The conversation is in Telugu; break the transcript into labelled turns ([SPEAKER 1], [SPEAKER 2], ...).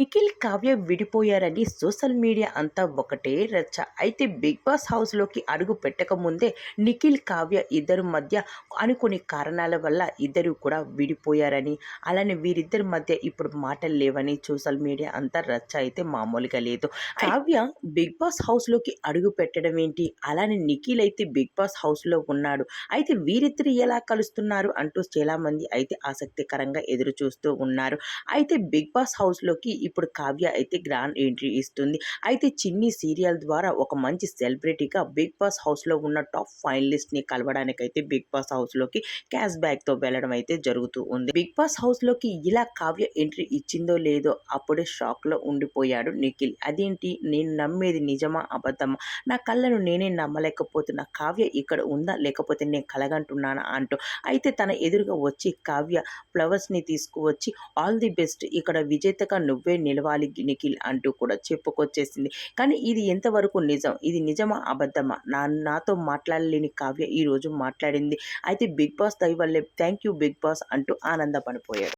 [SPEAKER 1] నిఖిల్ కావ్య విడిపోయారని సోషల్ మీడియా అంతా ఒకటే రచ్చ. అయితే బిగ్ బాస్ హౌస్లోకి అడుగు పెట్టక ముందే నిఖిల్ కావ్య ఇద్దరి మధ్య అనుకుని కారణాల వల్ల ఇద్దరు కూడా విడిపోయారని అలానే వీరిద్దరి మధ్య ఇప్పుడు మాటలు లేవని సోషల్ మీడియా అంతా రచ్చ అయితే మామూలుగా లేదు. కావ్య బిగ్ బాస్ హౌస్లోకి అడుగు పెట్టడం ఏంటి? అలానే నిఖిల్ అయితే బిగ్ బాస్ హౌస్లో ఉన్నాడు. అయితే వీరిద్దరు ఎలా కలుస్తున్నారు అంటూ చాలామంది అయితే ఆసక్తికరంగా ఎదురు చూస్తూ ఉన్నారు. అయితే బిగ్ బాస్ హౌస్లోకి ఇప్పుడు కావ్య అయితే గ్రాండ్ ఎంట్రీ ఇస్తుంది. అయితే చిన్ని సీరియల్ ద్వారా ఒక మంచి సెలబ్రిటీగా బిగ్ బాస్ హౌస్లో ఉన్న టాప్ ఫైనలిస్ట్ని కలవడానికైతే బిగ్ బాస్ హౌస్లోకి క్యాష్ బ్యాక్తో వెళ్ళడం అయితే జరుగుతూ ఉంది. బిగ్ బాస్ హౌస్లోకి ఇలా కావ్య ఎంట్రీ ఇచ్చిందో లేదో అప్పుడే షాక్లో ఉండిపోయాడు నిఖిల్. అదేంటి? నేను నమ్మేది నిజమా? అబద్ధమా? నా కళ్ళను నేనే నమ్మలేకపోతున్నా. కావ్య ఇక్కడ ఉందా? లేకపోతే నేను కలగంటున్నానా? అంటూ అయితే తన ఎదురుగా వచ్చి కావ్య ఫ్లవర్స్ని తీసుకువచ్చి ఆల్ ది బెస్ట్. ఇక్కడ విజేతగా నువ్వే నిలవాలి నిఖిల్ అంటూ కూడా చెప్పుకొచ్చేసింది. కానీ ఇది ఎంతవరకు నిజం? ఇది నిజమా? అబద్ధమా? నా నాతో మాట్లాడలేని కావ్య ఈరోజు మాట్లాడింది. అయితే బిగ్ బాస్ దయ వల్లే థ్యాంక్ యూ బిగ్ బాస్ అంటూ ఆనందపడిపోయాడు.